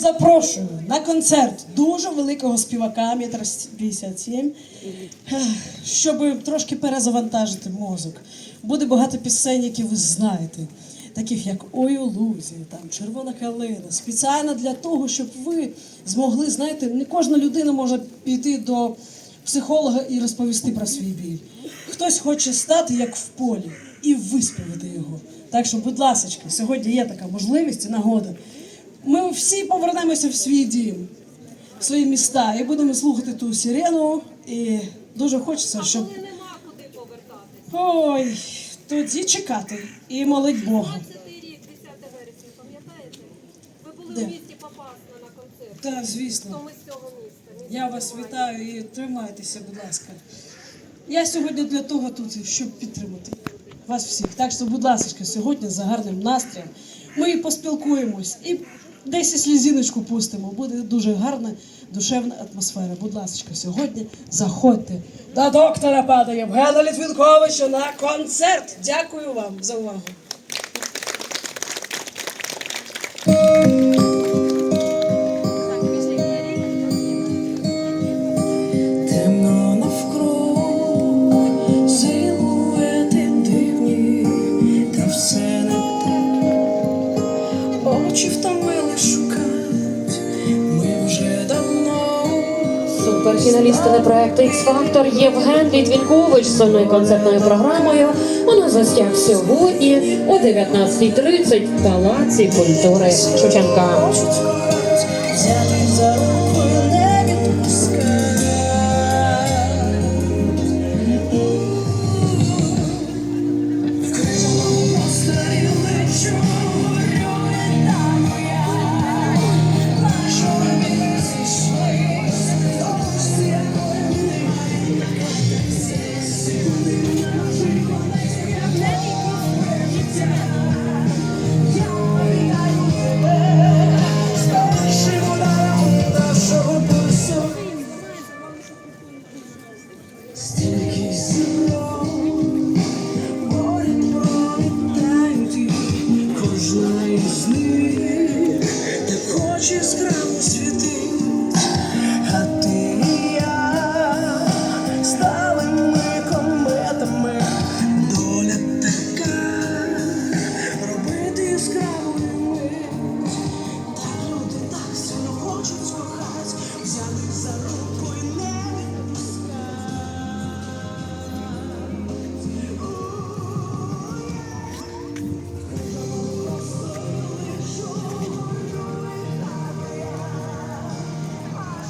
Запрошую на концерт дуже великого співака, метр 57, щоб трошки перезавантажити мозок. Буде багато пісень, які ви знаєте, таких як Ой у лузі, там Червона калина. Спеціально для того, щоб ви змогли, знаєте, не кожна людина може піти до психолога і розповісти про свій біль. Хтось хоче стати як в полі і виспівати його. Так що, будь ласка, сьогодні є така можливість і нагода. Ми всі повернемося в свій дім, в свої міста і будемо слухати ту сирену. І дуже хочеться, щоб. Коли нема куди повертатися. Ой, тоді чекати і молить Бога. 20 рік, 10 вересня, пам'ятаєте? Ви були Де? в місті Попасна на концерт. Так, звісно. ми з цього міста? Я вас вітаю і тримайтеся, будь ласка. Я сьогодні для того тут, щоб підтримати вас всіх. Так що, будь ласка, сьогодні за гарним настроєм ми поспілкуємось і десь і слізіночку пустимо. Буде дуже гарна душевна атмосфера. Будь ласка, сьогодні заходьте до доктора пана Євгена Літвінковича на концерт. Дякую вам за увагу. Темно Суперфіналісти проекту X Factor Євген Літвінкович з сольною концертною програмою у нас гостях сьогодні о 19.30 в Палаці культури Шевченка. She's.